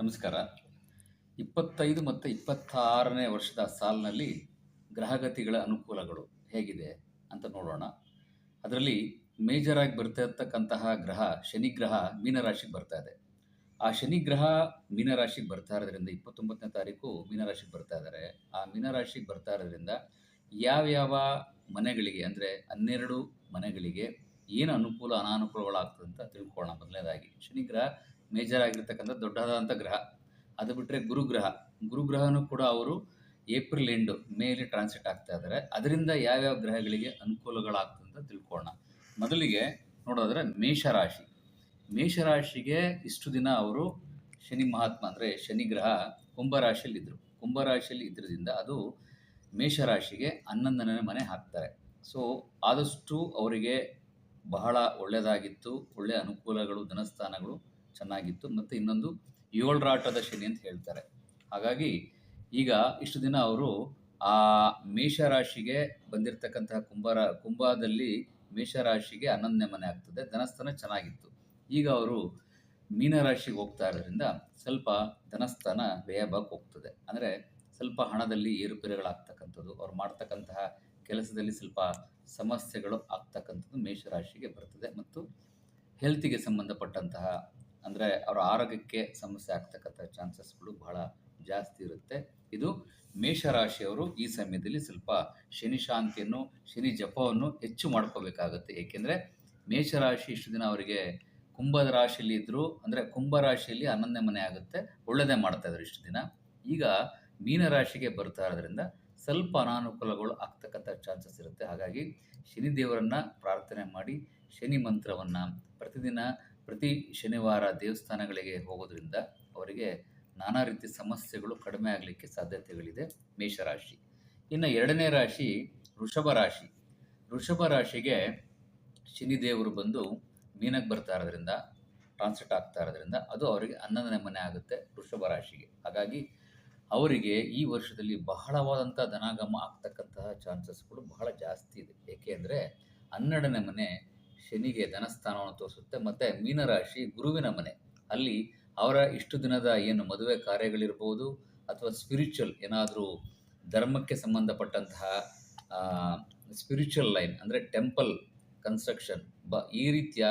ನಮಸ್ಕಾರ. ಇಪ್ಪತ್ತೈದು ಮತ್ತು ಇಪ್ಪತ್ತಾರನೇ ವರ್ಷದ ಸಾಲಿನಲ್ಲಿ ಗ್ರಹಗತಿಗಳ ಅನುಕೂಲಗಳು ಹೇಗಿದೆ ಅಂತ ನೋಡೋಣ. ಅದರಲ್ಲಿ ಮೇಜರ್ ಆಗಿ ಬರ್ತಾ ಇರ್ತಕ್ಕಂತಹ ಗ್ರಹ ಶನಿಗ್ರಹ ಮೀನರಾಶಿಗೆ ಬರ್ತಾ ಇದೆ. ಆ ಶನಿಗ್ರಹ ಮೀನರಾಶಿಗೆ ಬರ್ತಾ ಇರೋದ್ರಿಂದ ಇಪ್ಪತ್ತೊಂಬತ್ತನೇ ತಾರೀಕು ಮೀನರಾಶಿಗೆ ಬರ್ತಾ ಇದ್ದಾರೆ. ಆ ಮೀನರಾಶಿಗೆ ಬರ್ತಾ ಇರೋದ್ರಿಂದ ಯಾವ್ಯಾವ ಮನೆಗಳಿಗೆ ಅಂದರೆ ಹನ್ನೆರಡು ಮನೆಗಳಿಗೆ ಏನು ಅನುಕೂಲ ಅನಾನುಕೂಲಗಳಾಗ್ತದೆ ಅಂತ ತಿಳ್ಕೊಳ್ಳೋಣ. ಮೊದಲನೇದಾಗಿ ಶನಿ ಗ್ರಹ ಮೇಜರ್ ಆಗಿರ್ತಕ್ಕಂಥ ದೊಡ್ಡದಾದಂಥ ಗ್ರಹ. ಅದು ಬಿಟ್ಟರೆ ಗುರುಗ್ರಹ. ಗುರುಗ್ರಹನೂ ಕೂಡ ಅವರು ಏಪ್ರಿಲ್ ಎಂಡು ಮೇಲೆ ಟ್ರಾನ್ಸಿಟ್ ಆಗ್ತಾ ಇದ್ದಾರೆ. ಅದರಿಂದ ಯಾವ್ಯಾವ ಗ್ರಹಗಳಿಗೆ ಅನುಕೂಲಗಳಾಗ್ತದೆ ಅಂತ ತಿಳ್ಕೊಳ್ಳೋಣ. ಮೊದಲಿಗೆ ನೋಡೋದ್ರೆ ಮೇಷರಾಶಿ. ಮೇಷರಾಶಿಗೆ ಇಷ್ಟು ದಿನ ಅವರು ಶನಿ ಮಹಾತ್ಮ ಅಂದರೆ ಶನಿ ಗ್ರಹ ಕುಂಭರಾಶಿಯಲ್ಲಿದ್ದರು ಕುಂಭರಾಶಿಯಲ್ಲಿ ಇದ್ದರಿಂದ ಅದು ಮೇಷರಾಶಿಗೆ ಹನ್ನೊಂದನೇ ಮನೆ ಹಾಕ್ತಾರೆ. ಸೊ ಆದಷ್ಟು ಅವರಿಗೆ ಬಹಳ ಒಳ್ಳೆಯದಾಗಿತ್ತು ಒಳ್ಳೆಯ ಅನುಕೂಲಗಳು, ಧನಸ್ಥಾನಗಳು ಚೆನ್ನಾಗಿತ್ತು ಮತ್ತು ಇನ್ನೊಂದು ಏಳರಾಟದ ಶನಿ ಅಂತ ಹೇಳ್ತಾರೆ. ಹಾಗಾಗಿ ಈಗ ಇಷ್ಟು ದಿನ ಅವರು ಆ ಮೇಷರಾಶಿಗೆ ಬಂದಿರತಕ್ಕಂತಹ ಕುಂಭರ ಕುಂಭದಲ್ಲಿ ಮೇಷರಾಶಿಗೆ ಅನನ್ಯ ಮನೆ ಆಗ್ತದೆ, ಧನಸ್ಥಾನ ಚೆನ್ನಾಗಿತ್ತು. ಈಗ ಅವರು ಮೀನರಾಶಿಗೆ ಹೋಗ್ತಾ ಇರೋದ್ರಿಂದ ಸ್ವಲ್ಪ ಧನಸ್ಥಾನ ವ್ಯಯಭಾಗಕ್ಕೆ ಹೋಗ್ತದೆ. ಅಂದರೆ ಸ್ವಲ್ಪ ಹಣದಲ್ಲಿ ಏರುಪೇರುಗಳಾಗ್ತಕ್ಕಂಥದ್ದು, ಅವ್ರು ಮಾಡ್ತಕ್ಕಂತಹ ಕೆಲಸದಲ್ಲಿ ಸ್ವಲ್ಪ ಸಮಸ್ಯೆಗಳು ಆಗ್ತಕ್ಕಂಥದ್ದು ಮೇಷರಾಶಿಗೆ ಬರ್ತದೆ. ಮತ್ತು ಹೆಲ್ತಿಗೆ ಸಂಬಂಧಪಟ್ಟಂತಹ ಅಂದರೆ ಅವರ ಆರೋಗ್ಯಕ್ಕೆ ಸಮಸ್ಯೆ ಆಗ್ತಕ್ಕಂಥ ಚಾನ್ಸಸ್ಗಳು ಬಹಳ ಜಾಸ್ತಿ ಇರುತ್ತೆ. ಇದು ಮೇಷರಾಶಿಯವರು ಈ ಸಮಯದಲ್ಲಿ ಸ್ವಲ್ಪ ಶನಿ ಶಾಂತಿಯನ್ನು, ಶನಿ ಜಪವನ್ನು ಹೆಚ್ಚು ಮಾಡ್ಕೋಬೇಕಾಗುತ್ತೆ. ಏಕೆಂದರೆ ಮೇಷರಾಶಿ ಇಷ್ಟು ದಿನ ಅವರಿಗೆ ಕುಂಭದ ರಾಶಿಯಲ್ಲಿ ಇದ್ದರು ಅಂದರೆ ಕುಂಭ ರಾಶಿಯಲ್ಲಿ ಹನ್ನೊಂದನೇ ಮನೆ ಆಗುತ್ತೆ ಒಳ್ಳೆಯದೇ ಮಾಡ್ತಾ ಇದ್ರು ಇಷ್ಟು ದಿನ. ಈಗ ಮೀನರಾಶಿಗೆ ಬರ್ತಾ ಇರೋದ್ರಿಂದ ಸ್ವಲ್ಪ ಅನಾನುಕೂಲಗಳು ಆಗ್ತಕ್ಕಂಥ ಚಾನ್ಸಸ್ ಇರುತ್ತೆ. ಹಾಗಾಗಿ ಶನಿ ದೇವರನ್ನು ಪ್ರಾರ್ಥನೆ ಮಾಡಿ, ಶನಿ ಮಂತ್ರವನ್ನು ಪ್ರತಿದಿನ ಪ್ರತಿ ಶನಿವಾರ ದೇವಸ್ಥಾನಗಳಿಗೆ ಹೋಗೋದ್ರಿಂದ ಅವರಿಗೆ ನಾನಾ ರೀತಿ ಸಮಸ್ಯೆಗಳು ಕಡಿಮೆ ಆಗಲಿಕ್ಕೆ ಸಾಧ್ಯತೆಗಳಿದೆ ಮೇಷರಾಶಿ. ಇನ್ನು ಎರಡನೇ ರಾಶಿ ವೃಷಭ ರಾಶಿ. ವೃಷಭ ರಾಶಿಗೆ ಶನಿದೇವರು ಬಂದು ಮೀನಕ್ಕೆ ಬರ್ತಾ ಇರೋದ್ರಿಂದ ಟ್ರಾನ್ಸ್ಲೇಟ್ ಆಗ್ತಾ ಇರೋದ್ರಿಂದ ಅದು ಅವರಿಗೆ ಹನ್ನೊಂದನೇ ಮನೆ ಆಗುತ್ತೆ ವೃಷಭ ರಾಶಿಗೆ. ಹಾಗಾಗಿ ಅವರಿಗೆ ಈ ವರ್ಷದಲ್ಲಿ ಬಹಳವಾದಂಥ ಧನಾಗಮ ಆಗ್ತಕ್ಕಂತಹ ಚಾನ್ಸಸ್ಗಳು ಬಹಳ ಜಾಸ್ತಿ ಇದೆ. ಏಕೆಂದರೆ ಹನ್ನೆರಡನೇ ಮನೆ ಶನಿಗೆ ಧನಸ್ಥಾನವನ್ನು ತೋರಿಸುತ್ತೆ. ಮತ್ತು ಮೀನರಾಶಿ ಗುರುವಿನ ಮನೆ. ಅಲ್ಲಿ ಅವರ ಇಷ್ಟು ದಿನದ ಏನು ಮದುವೆ ಕಾರ್ಯಗಳಿರ್ಬೋದು ಅಥವಾ ಸ್ಪಿರಿಚುವಲ್ ಏನಾದರೂ ಧರ್ಮಕ್ಕೆ ಸಂಬಂಧಪಟ್ಟಂತಹ ಸ್ಪಿರಿಚುವಲ್ ಲೈನ್ ಅಂದರೆ ಟೆಂಪಲ್ ಕನ್ಸ್ಟ್ರಕ್ಷನ್ ಬ, ಈ ರೀತಿಯ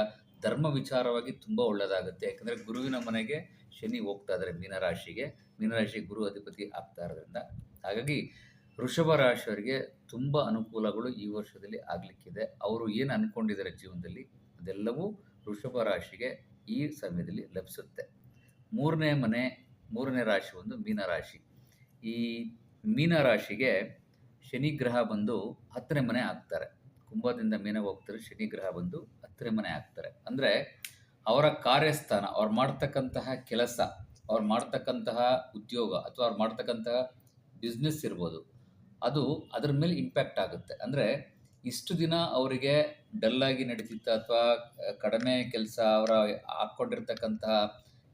ಧರ್ಮ ವಿಚಾರವಾಗಿ ತುಂಬ ಒಳ್ಳೆಯದಾಗುತ್ತೆ ಯಾಕಂದರೆ ಗುರುವಿನ ಮನೆಗೆ ಶನಿ ಹೋಗ್ತಾ ಇದ್ದಾರೆ ಮೀನರಾಶಿಗೆ. ಮೀನರಾಶಿ ಗುರು ಅಧಿಪತಿ ಆಗ್ತಾ ಇರೋದ್ರಿಂದ. ಹಾಗಾಗಿ ವೃಷಭ ರಾಶಿಯವರಿಗೆ ತುಂಬ ಅನುಕೂಲಗಳು ಈ ವರ್ಷದಲ್ಲಿ ಆಗಲಿಕ್ಕಿದೆ. ಅವರು ಏನು ಅಂದ್ಕೊಂಡಿದ್ದಾರೆ ಜೀವನದಲ್ಲಿ? ಅದೆಲ್ಲವೂ ವೃಷಭ ರಾಶಿಗೆ ಈ ಸಮಯದಲ್ಲಿ ಲಭಿಸುತ್ತೆ. ಮೂರನೇ ಮನೆ, ಮೂರನೇ ರಾಶಿ ಒಂದು ಮೀನರಾಶಿ ಈ ಮೀನರಾಶಿಗೆ ಶನಿ ಗ್ರಹ ಬಂದು ಹತ್ತನೇ ಮನೆ ಆಗ್ತಾರೆ. ಕುಂಭದಿಂದ ಮೀನಗೆ ಹೋಗ್ತಾರೆ ಶನಿ ಗ್ರಹ ಬಂದು ಹತ್ತನೇ ಮನೆ ಆಗ್ತಾರೆ. ಅಂದರೆ ಅವರ ಕಾರ್ಯಸ್ಥಾನ, ಅವ್ರು ಮಾಡ್ತಕ್ಕಂತಹ ಕೆಲಸ, ಅವ್ರು ಮಾಡ್ತಕ್ಕಂತಹ ಉದ್ಯೋಗ ಅಥವಾ ಅವ್ರು ಮಾಡ್ತಕ್ಕಂತಹ ಬಿಸ್ನೆಸ್ ಇರ್ಬೋದು ಅದು ಅದ್ರ ಮೇಲೆ ಇಂಪ್ಯಾಕ್ಟ್ ಆಗುತ್ತೆ. ಅಂದರೆ ಇಷ್ಟು ದಿನ ಅವರಿಗೆ ಡಲ್ಲಾಗಿ ನಡೀತಿತ್ತು ಅಥವಾ ಕಡಿಮೆ ಕೆಲಸ ಅವರ ಹಾಕ್ಕೊಂಡಿರ್ತಕ್ಕಂತಹ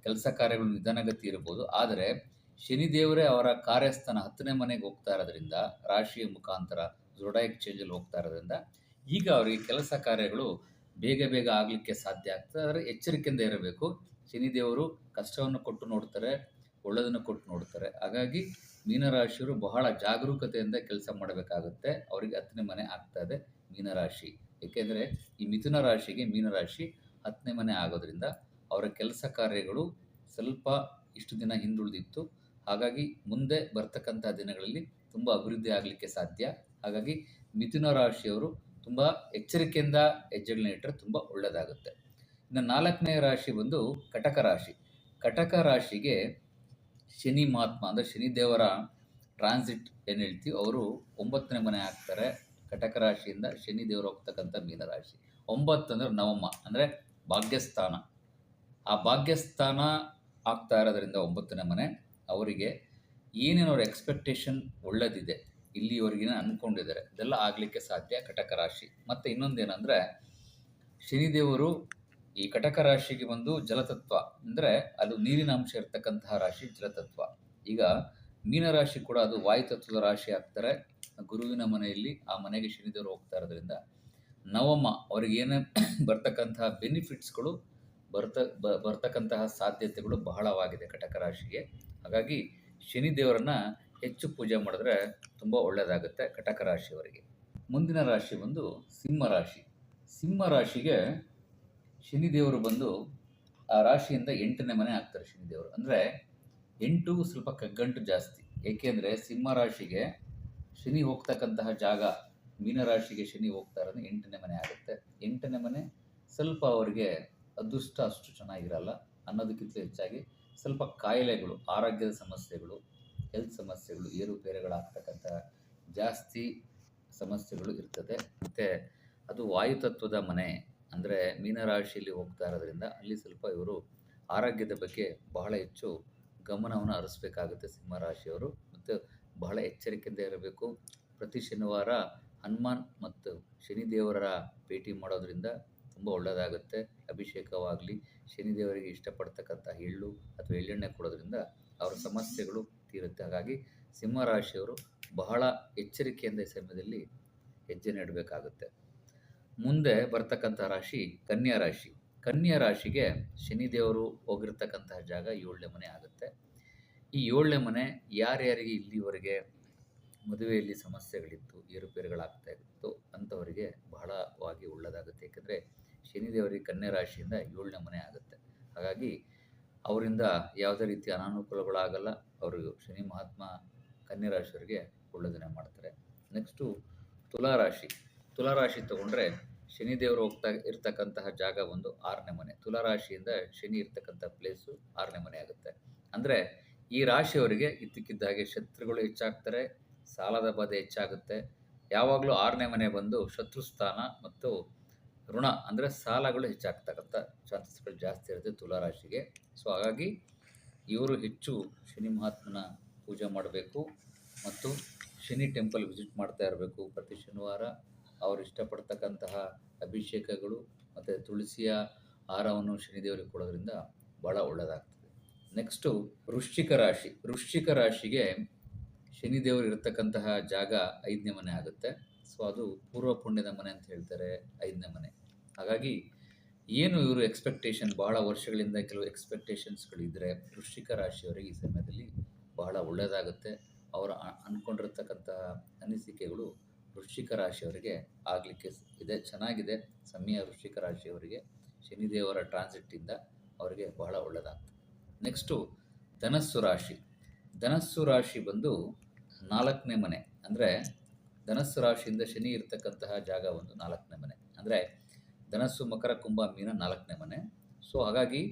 ಕೆಲಸ ಕಾರ್ಯಗಳು ನಿಧಾನಗತಿ ಇರ್ಬೋದು. ಆದರೆ ಶನಿದೇವರೇ ಅವರ ಕಾರ್ಯಸ್ಥಾನ ಹತ್ತನೇ ಮನೆಗೆ ಹೋಗ್ತಾ ಇರೋದ್ರಿಂದ, ರಾಶಿಯ ಮುಖಾಂತರ ಜೋಡಾಯಿಕ್ ಚೇಂಜಲ್ಲಿ ಹೋಗ್ತಾ ಇರೋದ್ರಿಂದ ಈಗ ಅವರಿಗೆ ಕೆಲಸ ಕಾರ್ಯಗಳು ಬೇಗ ಬೇಗ ಆಗಲಿಕ್ಕೆ ಸಾಧ್ಯ ಆಗ್ತದೆ. ಆದರೆ ಎಚ್ಚರಿಕೆಯಿಂದ ಇರಬೇಕು. ಶನಿದೇವರು ಕಷ್ಟವನ್ನು ಕೊಟ್ಟು ನೋಡ್ತಾರೆ ಒಳ್ಳೆಯದನ್ನು ಕೊಟ್ಟು ನೋಡ್ತಾರೆ. ಹಾಗಾಗಿ ಮೀನರಾಶಿಯವರು ಬಹಳ ಜಾಗರೂಕತೆಯಿಂದ ಕೆಲಸ ಮಾಡಬೇಕಾಗುತ್ತೆ. ಅವರಿಗೆ ಹತ್ತನೇ ಮನೆ ಆಗ್ತಾ ಇದೆ ಮೀನರಾಶಿ. ಏಕೆಂದರೆ ಈ ಮಿಥುನ ರಾಶಿಗೆ ಮೀನರಾಶಿ ಹತ್ತನೇ ಮನೆ ಆಗೋದ್ರಿಂದ ಅವರ ಕೆಲಸ ಕಾರ್ಯಗಳು ಸ್ವಲ್ಪ ಇಷ್ಟು ದಿನ ಹಿಂದುಳಿದಿತ್ತು. ಹಾಗಾಗಿ ಮುಂದೆ ಬರ್ತಕ್ಕಂಥ ದಿನಗಳಲ್ಲಿ ತುಂಬ ಅಭಿವೃದ್ಧಿ ಆಗಲಿಕ್ಕೆ ಸಾಧ್ಯ. ಹಾಗಾಗಿ ಮಿಥುನ ರಾಶಿಯವರು ತುಂಬ ಎಚ್ಚರಿಕೆಯಿಂದ ಹೆಜ್ಜೆಗಳನ್ನ ಇಟ್ಟರೆ ತುಂಬ ಒಳ್ಳೆಯದಾಗುತ್ತೆ ಇನ್ನು ನಾಲ್ಕನೇ ರಾಶಿ ಬಂದು ಕಟಕ ರಾಶಿ. ಕಟಕ ರಾಶಿಗೆ ಶನಿ ಮಹಾತ್ಮ ಅಂದರೆ ಶನಿದೇವರ ಟ್ರಾನ್ಸಿಟ್ ಏನು ಹೇಳ್ತೀವಿ, ಅವರು ಒಂಬತ್ತನೇ ಮನೆ ಆಗ್ತಾರೆ ಕಟಕ ರಾಶಿಯಿಂದ ಶನಿ ದೇವರು ಹೋಗ್ತಕ್ಕಂಥ ಮೀನರಾಶಿ ಒಂಬತ್ತು ಅಂದರೆ ನವಮ ಅಂದರೆ ಭಾಗ್ಯಸ್ಥಾನ. ಆ ಭಾಗ್ಯಸ್ಥಾನ ಆಗ್ತಾ ಇರೋದ್ರಿಂದ ಒಂಬತ್ತನೇ ಮನೆ, ಅವರಿಗೆ ಏನೇನು ಅವ್ರ ಎಕ್ಸ್ಪೆಕ್ಟೇಷನ್ ಒಳ್ಳೆದಿದೆ, ಇಲ್ಲಿವರೆಗಿನ ಅಂದ್ಕೊಂಡಿದ್ದಾರೆ ಇದೆಲ್ಲ ಆಗಲಿಕ್ಕೆ ಸಾಧ್ಯ ಕಟಕ ರಾಶಿ. ಮತ್ತು ಇನ್ನೊಂದೇನೆಂದರೆ ಶನಿದೇವರು ಈ ಕಟಕ ರಾಶಿಗೆ ಬಂದು ಜಲತತ್ವ, ಅಂದರೆ ಅದು ನೀರಿನ ಅಂಶ ಇರತಕ್ಕಂತಹ ರಾಶಿ ಜಲತತ್ವ. ಈಗ ಮೀನರಾಶಿ ಕೂಡ ಅದು ವಾಯುತತ್ವದ ರಾಶಿ ಆಗ್ತಾರೆ. ಗುರುವಿನ ಮನೆಯಲ್ಲಿ ಆ ಮನೆಗೆ ಶನಿದೇವರು ಹೋಗ್ತಾ ಇರೋದ್ರಿಂದ ನವಮ, ಅವ್ರಿಗೆ ಏನೇ ಬರ್ತಕ್ಕಂತಹ ಬೆನಿಫಿಟ್ಸ್ಗಳು ಬರ್ತ ಬರ್ತಕ್ಕಂತಹ ಸಾಧ್ಯತೆಗಳು ಬಹಳವಾಗಿದೆ ಕಟಕ ರಾಶಿಗೆ. ಹಾಗಾಗಿ ಶನಿ ದೇವರನ್ನ ಹೆಚ್ಚು ಪೂಜೆ ಮಾಡಿದ್ರೆ ತುಂಬ ಒಳ್ಳೆಯದಾಗುತ್ತೆ ಕಟಕ ರಾಶಿಯವರಿಗೆ. ಮುಂದಿನ ರಾಶಿ ಬಂದು ಸಿಂಹ ರಾಶಿ. ಸಿಂಹ ರಾಶಿಗೆ ಶನಿದೇವರು ಬಂದು ಆ ರಾಶಿಯಿಂದ ಎಂಟನೇ ಮನೆ ಆಗ್ತಾರೆ ಶನಿದೇವರು. ಅಂದರೆ ಎಂಟು ಸ್ವಲ್ಪ ಕಗ್ಗಂಟು ಜಾಸ್ತಿ. ಏಕೆಂದರೆ ಸಿಂಹ ರಾಶಿಗೆ ಶನಿ ಹೋಗ್ತಕ್ಕಂತಹ ಜಾಗ ಮೀನರಾಶಿಗೆ ಶನಿ ಹೋಗ್ತಾ ಇರೋದು ಎಂಟನೇ ಮನೆ ಆಗುತ್ತೆ. ಎಂಟನೇ ಮನೆ ಸ್ವಲ್ಪ ಅವರಿಗೆ ಅದೃಷ್ಟ ಅಷ್ಟು ಚೆನ್ನಾಗಿರಲ್ಲ. ಅನ್ನೋದಕ್ಕಿಂತ ಹೆಚ್ಚಾಗಿ ಸ್ವಲ್ಪ ಕಾಯಿಲೆಗಳು, ಆರೋಗ್ಯದ ಸಮಸ್ಯೆಗಳು ಹೆಲ್ತ್ ಸಮಸ್ಯೆಗಳು ಏರುಪೇರುಗಳಾಗ್ತಕ್ಕಂಥ ಜಾಸ್ತಿ ಸಮಸ್ಯೆಗಳು ಇರ್ತದೆ. ಮತ್ತು ಅದು ವಾಯುತತ್ವದ ಮನೆ ಅಂದರೆ ಮೀನರಾಶಿಯಲ್ಲಿ ಹೋಗ್ತಾ ಇರೋದ್ರಿಂದ ಅಲ್ಲಿ ಸ್ವಲ್ಪ ಇವರು ಆರೋಗ್ಯದ ಬಗ್ಗೆ ಬಹಳ ಹೆಚ್ಚು ಗಮನವನ್ನು ಹರಿಸ್ಬೇಕಾಗುತ್ತೆ ಸಿಂಹರಾಶಿಯವರು ಮತ್ತು ಬಹಳ ಎಚ್ಚರಿಕೆಯಿಂದ ಇರಬೇಕು. ಪ್ರತಿ ಶನಿವಾರ ಹನುಮಾನ್ ಮತ್ತು ಶನಿದೇವರ ಭೇಟಿ ಮಾಡೋದ್ರಿಂದ ತುಂಬ ಒಳ್ಳೆಯದಾಗುತ್ತೆ ಅಭಿಷೇಕವಾಗಲಿ, ಶನಿದೇವರಿಗೆ ಇಷ್ಟಪಡ್ತಕ್ಕಂಥ ಎಳ್ಳು ಅಥವಾ ಎಳ್ಳೆಣ್ಣೆ ಕೊಡೋದ್ರಿಂದ ಅವರ ಸಮಸ್ಯೆಗಳು ತೀರುತ್ತೆ. ಹಾಗಾಗಿ ಸಿಂಹರಾಶಿಯವರು ಬಹಳ ಎಚ್ಚರಿಕೆಯಿಂದ ಈ ಸಮಯದಲ್ಲಿ ಹೆಜ್ಜೆ ನೆಡಬೇಕಾಗುತ್ತೆ. ಮುಂದೆ ಬರ್ತಕ್ಕಂಥ ರಾಶಿ ಕನ್ಯಾ ರಾಶಿ. ಕನ್ಯಾ ರಾಶಿಗೆ ಶನಿದೇವರು ಹೋಗಿರ್ತಕ್ಕಂತಹ ಜಾಗ ಏಳನೇ ಮನೆ ಆಗುತ್ತೆ. ಈ ಏಳನೇ ಮನೆ ಯಾರ್ಯಾರಿಗೆ ಇಲ್ಲಿವರೆಗೆ ಮದುವೆಯಲ್ಲಿ ಸಮಸ್ಯೆಗಳಿತ್ತು, ಏರುಪೇರುಗಳಾಗ್ತಾ ಇತ್ತು ಅಂಥವರಿಗೆ ಬಹಳವಾಗಿ ಒಳ್ಳೆಯದಾಗುತ್ತೆ. ಏಕೆಂದರೆ ಶನಿದೇವರಿಗೆ ಕನ್ಯಾ ರಾಶಿಯಿಂದ ಏಳನೇ ಮನೆ ಆಗುತ್ತೆ. ಹಾಗಾಗಿ ಅವರಿಂದ ಯಾವುದೇ ರೀತಿಯ ಅನಾನುಕೂಲಗಳಾಗಲ್ಲ. ಅವರು ಶನಿ ಮಹಾತ್ಮ ಕನ್ಯಾ ರಾಶಿಯವರಿಗೆ ಒಳ್ಳೆಯದನ್ನೇ ಮಾಡ್ತಾರೆ. ನೆಕ್ಸ್ಟು ತುಲಾರಾಶಿ ತುಲಾರಾಶಿ ತಗೊಂಡ್ರೆ ಶನಿದೇವರು ಹೋಗ್ತಾ ಇರ್ತಕ್ಕಂತಹ ಜಾಗ ಒಂದು ಆರನೇ ಮನೆ. ತುಲಾರಾಶಿಯಿಂದ ಶನಿ ಇರ್ತಕ್ಕಂಥ ಪ್ಲೇಸು ಆರನೇ ಮನೆ ಆಗುತ್ತೆ. ಅಂದರೆ ಈ ರಾಶಿಯವರಿಗೆ ಇದ್ದಕ್ಕಿದ್ದ ಹಾಗೆ ಶತ್ರುಗಳು ಹೆಚ್ಚಾಗ್ತಾರೆ, ಸಾಲದ ಬಾಧೆ ಹೆಚ್ಚಾಗುತ್ತೆ. ಯಾವಾಗಲೂ ಆರನೇ ಮನೆ ಬಂದು ಶತ್ರು ಸ್ಥಾನ ಮತ್ತು ಋಣ ಅಂದರೆ ಸಾಲಗಳು ಹೆಚ್ಚಾಗ್ತಕ್ಕಂಥ ಚಾನ್ಸಸ್ಗಳು ಜಾಸ್ತಿ ಇರುತ್ತೆ ತುಲಾರಾಶಿಗೆ. ಸೊ ಹಾಗಾಗಿ ಇವರು ಹೆಚ್ಚು ಶನಿ ಮಹಾತ್ಮನ ಪೂಜೆ ಮಾಡಬೇಕು ಮತ್ತು ಶನಿ ಟೆಂಪಲ್ ವಿಸಿಟ್ ಮಾಡ್ತಾ ಇರಬೇಕು ಪ್ರತಿ ಶನಿವಾರ. ಅವರು ಇಷ್ಟಪಡ್ತಕ್ಕಂತಹ ಅಭಿಷೇಕಗಳು ಮತ್ತು ತುಳಸಿಯ ಹಾರವನ್ನು ಶನಿದೇವರಿಗೆ ಕೊಡೋದ್ರಿಂದ ಭಾಳ ಒಳ್ಳೆಯದಾಗ್ತದೆ ನೆಕ್ಸ್ಟು ವೃಶ್ಚಿಕ ರಾಶಿ. ವೃಶ್ಚಿಕ ರಾಶಿಗೆ ಶನಿದೇವರು ಇರತಕ್ಕಂತಹ ಜಾಗ ಐದನೇ ಮನೆ ಆಗುತ್ತೆ. ಸೊ ಅದು ಪೂರ್ವ ಪುಣ್ಯದ ಮನೆ ಅಂತ ಹೇಳ್ತಾರೆ ಐದನೇ ಮನೆ. ಹಾಗಾಗಿ ಏನು ಇವರು ಎಕ್ಸ್ಪೆಕ್ಟೇಷನ್ ಬಹಳ ವರ್ಷಗಳಿಂದ ಕೆಲವು ಎಕ್ಸ್ಪೆಕ್ಟೇಷನ್ಸ್ಗಳಿದ್ದರೆ ವೃಶ್ಚಿಕ ರಾಶಿಯವರಿಗೆ ಈ ಸಮಯದಲ್ಲಿ ಬಹಳ ಒಳ್ಳೆಯದಾಗುತ್ತೆ ಅವರ ಅನ್ಕೊಂಡಿರ್ತಕ್ಕಂತಹ ಅನಿಸಿಕೆಗಳು ವೃಶ್ಚಿಕ ರಾಶಿಯವರಿಗೆ ಆಗಲಿಕ್ಕೆ ಇದೆ, ಚೆನ್ನಾಗಿದೆ. ಸಮಯ ವೃಶ್ಚಿಕ ರಾಶಿಯವರಿಗೆ ಶನಿದೇವರ ಟ್ರಾನ್ಸಿಟ್ಟಿಂದ ಅವರಿಗೆ ಬಹಳ ಒಳ್ಳೆಯದಾಗ್ತದೆ ನೆಕ್ಸ್ಟು ಧನಸ್ಸು ರಾಶಿ. ಧನಸ್ಸು ರಾಶಿ ಬಂದು ನಾಲ್ಕನೇ ಮನೆ. ಅಂದರೆ ಧನಸ್ಸು ರಾಶಿಯಿಂದ ಶನಿ ಇರತಕ್ಕಂತಹ ಜಾಗ ಒಂದು ನಾಲ್ಕನೇ ಮನೆ. ಅಂದರೆ ಧನಸ್ಸು, ಮಕರ, ಕುಂಭ, ಮೀನ ನಾಲ್ಕನೇ ಮನೆ. ಸೊ ಹಾಗಾಗಿ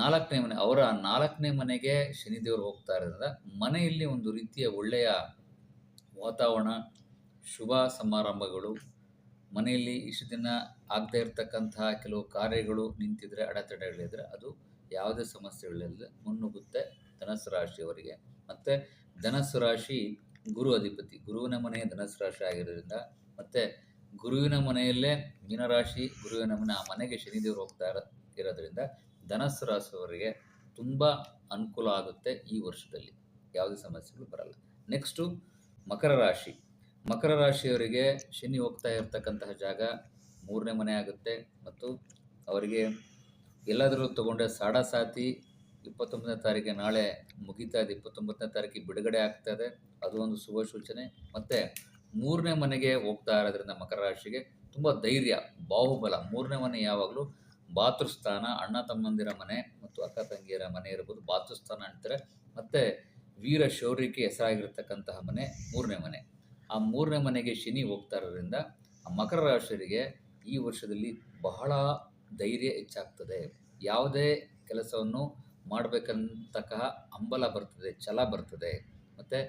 ನಾಲ್ಕನೇ ಮನೆ, ಅವರ ನಾಲ್ಕನೇ ಮನೆಗೆ ಶನಿದೇವರು ಹೋಗ್ತಾ ಇರೋದ್ರಿಂದ ಮನೆಯಲ್ಲಿ ಒಂದು ರೀತಿಯ ಒಳ್ಳೆಯ ವಾತಾವರಣ ಶುಭ ಸಮಾರಂಭಗಳು. ಮನೆಯಲ್ಲಿ ಇಷ್ಟು ದಿನ ಆಗದೇ ಇರತಕ್ಕಂತಹ ಕೆಲವು ಕಾರ್ಯಗಳು ನಿಂತಿದ್ರೆ, ಅಡೆತಡೆಗಳಿದ್ರೆ ಅದು ಯಾವುದೇ ಸಮಸ್ಯೆಗಳಿಲ್ಲದೆ ಮುನ್ನುಗ್ಗುತ್ತೆ ಧನಸ್ಸು ರಾಶಿಯವರಿಗೆ. ಮತ್ತು ಧನಸ್ಸು ರಾಶಿ ಗುರು ಅಧಿಪತಿ. ಗುರುವಿನ ಮನೆ ಧನಸ್ಸು ರಾಶಿ ಆಗಿರೋದ್ರಿಂದ ಮತ್ತೆ ಗುರುವಿನ ಮನೆಯಲ್ಲೇ ಮೀನರಾಶಿ ಗುರುವಿನ ಮನೆ ಆ ಮನೆಗೆ ಶನಿದೇವರು ಹೋಗ್ತಾ ಇರೋ, ಇರೋದ್ರಿಂದ ಧನಸ್ಸು ರಾಶಿಯವರಿಗೆ ತುಂಬ ಅನುಕೂಲ ಆಗುತ್ತೆ ಈ ವರ್ಷದಲ್ಲಿ. ಯಾವುದೇ ಸಮಸ್ಯೆಗಳು ಬರಲ್ಲ. ನೆಕ್ಸ್ಟು ಮಕರ ರಾಶಿ. ಮಕರ ರಾಶಿಯವರಿಗೆ ಶನಿ ಹೋಗ್ತಾ ಇರ್ತಕ್ಕಂತಹ ಜಾಗ ಮೂರನೇ ಮನೆ ಆಗುತ್ತೆ. ಮತ್ತು ಅವರಿಗೆ ಎಲ್ಲಾದರೂ ತಗೊಂಡ್ರೆ ಸಾಡಸಾತಿ ಇಪ್ಪತ್ತೊಂಬತ್ತನೇ ತಾರೀಕಿಗೆ ನಾಳೆ ಮುಗಿತಾ ಇದೆ. ಇಪ್ಪತ್ತೊಂಬತ್ತನೇ ತಾರೀಕಿಗೆ ಬಿಡುಗಡೆ ಆಗ್ತದೆ ಅದು ಒಂದು ಶುಭ ಸೂಚನೆ. ಮತ್ತು ಮೂರನೇ ಮನೆಗೆ ಹೋಗ್ತಾ ಇರೋದ್ರಿಂದ ಮಕರ ರಾಶಿಗೆ ತುಂಬ ಧೈರ್ಯ, ಬಾಹುಬಲ. ಮೂರನೇ ಮನೆ ಯಾವಾಗಲೂ ಬಾತೃಸ್ಥಾನ ಅಣ್ಣ ತಮ್ಮಂದಿರ ಮನೆ ಮತ್ತು ಅಕ್ಕ ತಂಗಿಯರ ಮನೆ ಇರ್ಬೋದು. ಬಾತೃಸ್ಥಾನ ಅಂತಾರೆ. ಮತ್ತು ವೀರ ಶೌರ್ಯಕ್ಕೆ ಹೆಸರಾಗಿರ್ತಕ್ಕಂತಹ ಮನೆ ಮೂರನೇ ಮನೆ. ಆ ಮೂರನೇ ಮನೆಗೆ ಶನಿ ಹೋಗ್ತಾ ಇರೋದ್ರಿಂದ ಆ ಮಕರ ರಾಶಿಯರಿಗೆ ಈ ವರ್ಷದಲ್ಲಿ ಬಹಳ ಧೈರ್ಯ ಹೆಚ್ಚಾಗ್ತದೆ. ಯಾವುದೇ ಕೆಲಸವನ್ನು ಮಾಡಬೇಕಂತಕ್ಕ ಹಂಬಲ ಬರ್ತದೆ, ಛಲ ಬರ್ತದೆ. ಮತ್ತು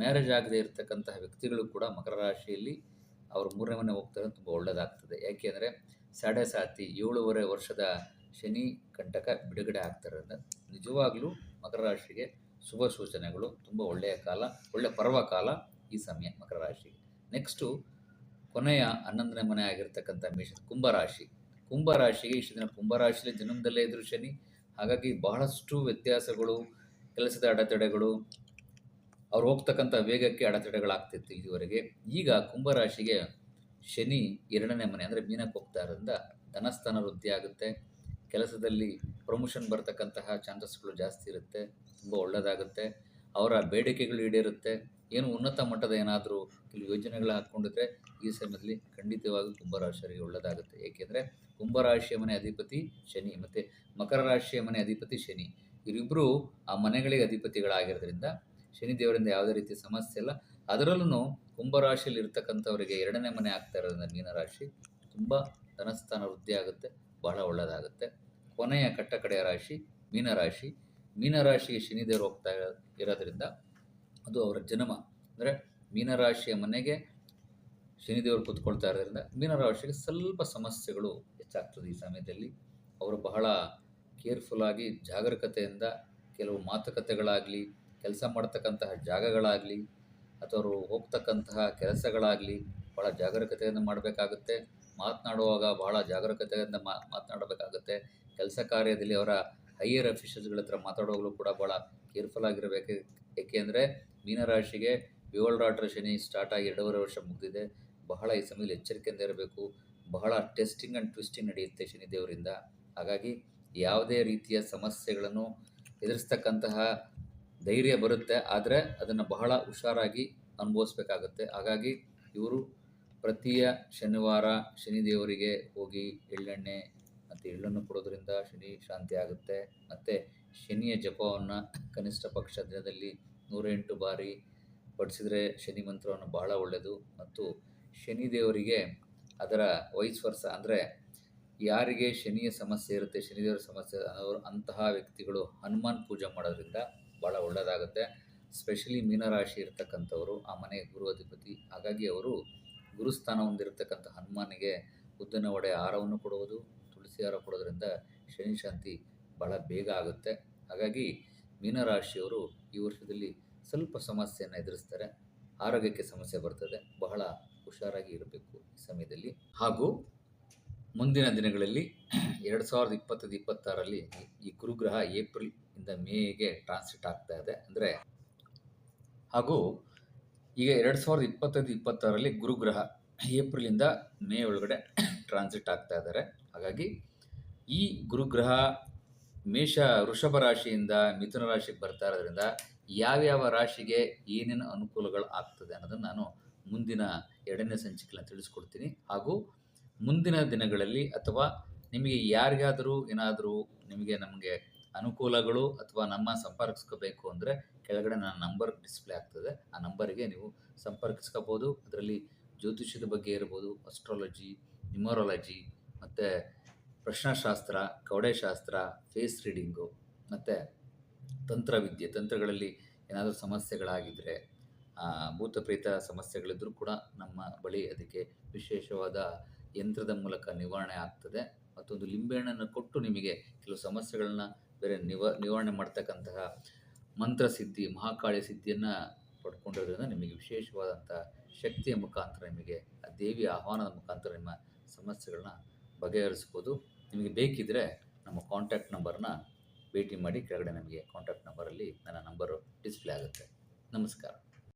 ಮ್ಯಾರೇಜ್ ಆಗದೆ ಇರತಕ್ಕಂತಹ ವ್ಯಕ್ತಿಗಳು ಕೂಡ ಮಕರ ರಾಶಿಯಲ್ಲಿ ಅವರು ಮೂರನೇ ಮನೆ ಹೋಗ್ತಾರೆ ತುಂಬ ಒಳ್ಳೆಯದಾಗ್ತದೆ ಯಾಕೆಂದರೆ ಸಾಡೆ ಸಾತಿ ಏಳೂವರೆ ವರ್ಷದ ಶನಿ ಕಂಟಕ ಬಿಡುಗಡೆ ಆಗ್ತಾರಿಂದ ನಿಜವಾಗಲೂ ಮಕರ ರಾಶಿಗೆ ಶುಭ ಸೂಚನೆಗಳು, ತುಂಬ ಒಳ್ಳೆಯ ಕಾಲ ಒಳ್ಳೆಯ ಪರ್ವ ಕಾಲ ಈ ಸಮಯ ಮಕರ ರಾಶಿ. ನೆಕ್ಸ್ಟು ಕೊನೆಯ ಹನ್ನೊಂದನೇ ಮನೆ ಆಗಿರ್ತಕ್ಕಂಥ ಮೇಷ ಕುಂಭರಾಶಿ ಕುಂಭರಾಶಿಗೆ ಇಷ್ಟು ದಿನ ಕುಂಭರಾಶಿಯಲ್ಲಿ ಜನ್ಮದಲ್ಲೇ ಇದ್ರು ಶನಿ. ಹಾಗಾಗಿ ಬಹಳಷ್ಟು ವ್ಯತ್ಯಾಸಗಳು, ಕೆಲಸದ ಅಡೆತಡೆಗಳು, ಅವ್ರು ಹೋಗ್ತಕ್ಕಂಥ ವೇಗಕ್ಕೆ ಅಡೆತಡೆಗಳಾಗ್ತಿತ್ತು ಇಲ್ಲಿವರೆಗೆ ಈಗ ಕುಂಭರಾಶಿಗೆ ಶನಿ ಎರಡನೇ ಮನೆ ಅಂದರೆ ಮೀನಕ್ಕೆ ಹೋಗ್ತಾ ಇರೋದ್ರಿಂದ ಧನಸ್ಥಾನ ವೃದ್ಧಿ ಆಗುತ್ತೆ. ಕೆಲಸದಲ್ಲಿ ಪ್ರಮೋಷನ್ ಬರ್ತಕ್ಕಂತಹ ಚಾನ್ಸಸ್ಗಳು ಜಾಸ್ತಿ ಇರುತ್ತೆ. ತುಂಬ ಒಳ್ಳೆಯದಾಗುತ್ತೆ ಅವರ ಬೇಡಿಕೆಗಳು ಈಡೇರುತ್ತೆ. ಏನು ಉನ್ನತ ಮಟ್ಟದ ಏನಾದರೂ ಕೆಲವು ಯೋಜನೆಗಳು ಹಾಕ್ಕೊಂಡಿದ್ರೆ ಈ ಸಮಯದಲ್ಲಿ ಖಂಡಿತವಾಗಿ ಕುಂಭರಾಶಿಯರಿಗೆ ಒಳ್ಳೆಯದಾಗುತ್ತೆ ಏಕೆಂದರೆ ಕುಂಭರಾಶಿಯ ಮನೆ ಅಧಿಪತಿ ಶನಿ ಮತ್ತು ಮಕರ ರಾಶಿಯ ಮನೆ ಅಧಿಪತಿ ಶನಿ. ಇವರಿಬ್ಬರು ಆ ಮನೆಗಳಿಗೆ ಅಧಿಪತಿಗಳಾಗಿರೋದ್ರಿಂದ ಶನಿ ದೇವರಿಂದ ಯಾವುದೇ ರೀತಿಯ ಸಮಸ್ಯೆ ಇಲ್ಲ. ಅದರಲ್ಲೂ ಕುಂಭರಾಶಿಯಲ್ಲಿ ಇರ್ತಕ್ಕಂಥವರಿಗೆ ಎರಡನೇ ಮನೆ ಆಗ್ತಾ ಇರೋದ್ರಿಂದ ಮೀನರಾಶಿ ತುಂಬ ಧನಸ್ಥಾನ ವೃದ್ಧಿ ಆಗುತ್ತೆ, ಬಹಳ ಒಳ್ಳೆಯದಾಗುತ್ತೆ ಕೊನೆಯ ಕಟ್ಟಕಡೆಯ ರಾಶಿ ಮೀನರಾಶಿ ಮೀನರಾಶಿಗೆ ಶನಿದೇವರು ಹೋಗ್ತಾ ಇರೋ- ಇರೋದ್ರಿಂದ ಅದು ಅವರ ಜನ್ಮ. ಅಂದರೆ ಮೀನರಾಶಿಯ ಮನೆಗೆ ಶನಿದೇವರು ಕೂತ್ಕೊಳ್ತಾ ಇರೋದ್ರಿಂದ ಮೀನರಾಶಿಗೆ ಸ್ವಲ್ಪ ಸಮಸ್ಯೆಗಳು ಹೆಚ್ಚಾಗ್ತದೆ ಈ ಸಮಯದಲ್ಲಿ. ಅವರು ಬಹಳ ಕೇರ್ಫುಲ್ಲಾಗಿ ಜಾಗರೂಕತೆಯಿಂದ ಕೆಲವು ಮಾತುಕತೆಗಳಾಗಲಿ, ಕೆಲಸ ಮಾಡ್ತಕ್ಕಂತಹ ಜಾಗಗಳಾಗಲಿ, ಅಥವಾ ಅವರು ಹೋಗ್ತಕ್ಕಂತಹ ಕೆಲಸಗಳಾಗಲಿ ಭಾಳ ಜಾಗರೂಕತೆಯಿಂದ ಮಾಡಬೇಕಾಗುತ್ತೆ. ಮಾತನಾಡುವಾಗ ಬಹಳ ಜಾಗರೂಕತೆಯಿಂದ ಮಾತನಾಡಬೇಕಾಗುತ್ತೆ. ಕೆಲಸ ಕಾರ್ಯದಲ್ಲಿ ಅವರ ಹೈಯರ್ ಅಫಿಷಿಯಲ್ಸ್ಗಳ ಹತ್ರ ಮಾತಾಡುವಾಗಲೂ ಕೂಡ ಭಾಳ ಕೇರ್ಫುಲ್ ಆಗಿರಬೇಕು. ಏಕೆಂದರೆ ಮೀನರಾಶಿಗೆ ಏಳು ರಾಟ್ರ ಶನಿ ಸ್ಟಾರ್ಟ್ ಆಗಿ ಎರಡೂವರೆ ವರ್ಷ ಮುಗಿದಿದೆ. ಬಹಳ ಈ ಸಮಯದಲ್ಲಿ ಎಚ್ಚರಿಕೆಯಿಂದ ಇರಬೇಕು. ಬಹಳ ಟೆಸ್ಟಿಂಗ್ ಆ್ಯಂಡ್ ಟ್ವಿಸ್ಟಿಂಗ್ ನಡೆಯುತ್ತೆ ಶನಿ ದೇವರಿಂದ. ಹಾಗಾಗಿ ಯಾವುದೇ ರೀತಿಯ ಸಮಸ್ಯೆಗಳನ್ನು ಎದುರಿಸ್ತಕ್ಕಂತಹ ಧೈರ್ಯ ಬರುತ್ತೆ. ಆದರೆ ಅದನ್ನು ಬಹಳ ಹುಷಾರಾಗಿ ಅನುಭವಿಸ್ಬೇಕಾಗುತ್ತೆ. ಹಾಗಾಗಿ ಇವರು ಪ್ರತಿಯ ಶನಿವಾರ ಶನಿದೇವರಿಗೆ ಹೋಗಿ ಎಳ್ಳೆಣ್ಣೆ ಮತ್ತು ಎಳ್ಳನ್ನು ಕೊಡೋದ್ರಿಂದ ಶನಿ ಶಾಂತಿ ಆಗುತ್ತೆ. ಮತ್ತು ಶನಿಯ ಜಪವನ್ನು ಕನಿಷ್ಠ ಪಕ್ಷ ದಿನದಲ್ಲಿ ನೂರೆಂಟು ಬಾರಿ ಪಡಿಸಿದರೆ ಶನಿ ಮಂತ್ರವನ್ನು ಬಹಳ ಒಳ್ಳೆಯದು ಮತ್ತು ಶನಿ ದೇವರಿಗೆ ಅದರ ವಯಸ್ವರ್ಸ ಅಂದರೆ ಯಾರಿಗೆ ಶನಿಯ ಸಮಸ್ಯೆ ಇರುತ್ತೆ ಶನಿದೇವರ ಸಮಸ್ಯೆ ಅವರು ಅಂತಹ ವ್ಯಕ್ತಿಗಳು ಹನುಮಾನ್ ಪೂಜೆ ಮಾಡೋದ್ರಿಂದ ಭಾಳ ಒಳ್ಳೆಯದಾಗುತ್ತೆ ಸ್ಪೆಷಲಿ ಮೀನರಾಶಿ ಇರ್ತಕ್ಕಂಥವರು, ಆ ಮನೆಯ ಗುರು ಅಧಿಪತಿ, ಹಾಗಾಗಿ ಅವರು ಗುರುಸ್ಥಾನ ಹೊಂದಿರತಕ್ಕಂಥ ಹನುಮಾನಿಗೆ ಉದ್ದನ ವಡೆ ಆಹಾರವನ್ನು ಕೊಡುವುದು. ತುಳಸಿ ಹಾರ ಕೊಡೋದ್ರಿಂದ ಶನಿ ಶಾಂತಿ ಭಾಳ ಬೇಗ ಆಗುತ್ತೆ. ಹಾಗಾಗಿ ಮೀನರಾಶಿಯವರು ಈ ವರ್ಷದಲ್ಲಿ ಸ್ವಲ್ಪ ಸಮಸ್ಯೆಯನ್ನು ಎದುರಿಸ್ತಾರೆ. ಆರೋಗ್ಯಕ್ಕೆ ಸಮಸ್ಯೆ ಬರ್ತದೆ. ಬಹಳ ಹುಷಾರಾಗಿ ಇರಬೇಕು ಈ ಸಮಯದಲ್ಲಿ. ಹಾಗೂ ಮುಂದಿನ ದಿನಗಳಲ್ಲಿ ಎರಡು ಸಾವಿರದ ಇಪ್ಪತ್ತದ ಇಪ್ಪತ್ತಾರಲ್ಲಿ ಈ ಗುರುಗ್ರಹ ಏಪ್ರಿಲ್ ಇಂದ ಮೇಗೆ ಟ್ರಾನ್ಸಿಟ್ ಆಗ್ತಾ ಇದೆ. ಅಂದರೆ ಹಾಗೂ ಈಗ ಎರಡು ಸಾವಿರದ ಇಪ್ಪತ್ತೈದು ಇಪ್ಪತ್ತಾರಲ್ಲಿ ಗುರುಗ್ರಹ ಏಪ್ರಿಲಿಂದ ಮೇ ಒಳಗಡೆ ಟ್ರಾನ್ಸಿಟ್ ಆಗ್ತಾ ಇದ್ದಾರೆ ಹಾಗಾಗಿ ಈ ಗುರುಗ್ರಹ ಮೇಷ ವೃಷಭ ರಾಶಿಯಿಂದ ಮಿಥುನ ರಾಶಿಗೆ ಬರ್ತಾ ಇರೋದ್ರಿಂದ ಯಾವ್ಯಾವ ರಾಶಿಗೆ ಏನೇನು ಅನುಕೂಲಗಳು ಆಗ್ತದೆ ಅನ್ನೋದನ್ನು ನಾನು ಮುಂದಿನ ಎರಡನೇ ಸಂಚಿಕೆಯಲ್ಲಿ ತಿಳಿಸ್ಕೊಡ್ತೀನಿ. ಹಾಗೂ ಮುಂದಿನ ದಿನಗಳಲ್ಲಿ ಅಥವಾ ನಿಮಗೆ ಯಾರಿಗಾದರೂ ಏನಾದರೂ ನಿಮಗೆ ನಮಗೆ ಅನುಕೂಲಗಳು ಅಥವಾ ನಮ್ಮ ಸಂಪರ್ಕಿಸ್ಕೋಬೇಕು ಅಂದರೆ ಕೆಳಗಡೆ ನನ್ನ ನಂಬರ್ ಡಿಸ್ಪ್ಲೇ ಆಗ್ತದೆ. ಆ ನಂಬರಿಗೆ ನೀವು ಸಂಪರ್ಕಿಸ್ಕೋಬೋದು. ಅದರಲ್ಲಿ ಜ್ಯೋತಿಷ್ಯದ ಬಗ್ಗೆ ಇರ್ಬೋದು ಅಸ್ಟ್ರಾಲಜಿ ನ್ಯೂಮರಾಲಜಿ ಮತ್ತು ಪ್ರಶ್ನಾಶಾಸ್ತ್ರ, ಕವಡೆಶಾಸ್ತ್ರ ಫೇಸ್ ರೀಡಿಂಗು ಮತ್ತು ತಂತ್ರವಿದ್ಯೆ, ತಂತ್ರಗಳಲ್ಲಿ ಏನಾದರೂ ಸಮಸ್ಯೆಗಳಾಗಿದ್ದರೆ ಭೂತಪ್ರೇತ ಭೂತ ಪ್ರೇತ ಸಮಸ್ಯೆಗಳಿದ್ದರೂ ಕೂಡ ನಮ್ಮ ಬಳಿ ಅದಕ್ಕೆ ವಿಶೇಷವಾದ ಯಂತ್ರದ ಮೂಲಕ ನಿವಾರಣೆ ಆಗ್ತದೆ. ಮತ್ತೊಂದು ಲಿಂಬೆಹಣ್ಣನ್ನು ಕೊಟ್ಟು ನಿಮಗೆ ಕೆಲವು ಸಮಸ್ಯೆಗಳನ್ನ ಬೇರೆ ನಿವ, ನಿವಾರಣೆ ಮಾಡ್ತಕ್ಕಂತಹ ಮಂತ್ರಸಿದ್ಧಿ ಮಹಾಕಾಳಿ ಸಿದ್ಧಿಯನ್ನು ಪಡ್ಕೊಂಡಿರೋದ್ರಿಂದ ನಿಮಗೆ ವಿಶೇಷವಾದಂಥ ಶಕ್ತಿಯ ಮುಖಾಂತರ ನಿಮಗೆ, ಆ ದೇವಿಯ ಆಹ್ವಾನದ ಮುಖಾಂತರ ನಿಮ್ಮ ಸಮಸ್ಯೆಗಳನ್ನ ಬಗೆಹರಿಸ್ಬೋದು. ನಿಮಗೆ ಬೇಕಿದ್ದರೆ ನಮ್ಮ ಕಾಂಟ್ಯಾಕ್ಟ್ ನಂಬರ್ನ ಭೇಟಿ ಮಾಡಿ ಕೆಳಗಡೆ ನಮಗೆ ಕಾಂಟ್ಯಾಕ್ಟ್ ನಂಬರಲ್ಲಿ ನನ್ನ ನಂಬರು ಡಿಸ್ಪ್ಲೇ ಆಗುತ್ತೆ. ನಮಸ್ಕಾರ.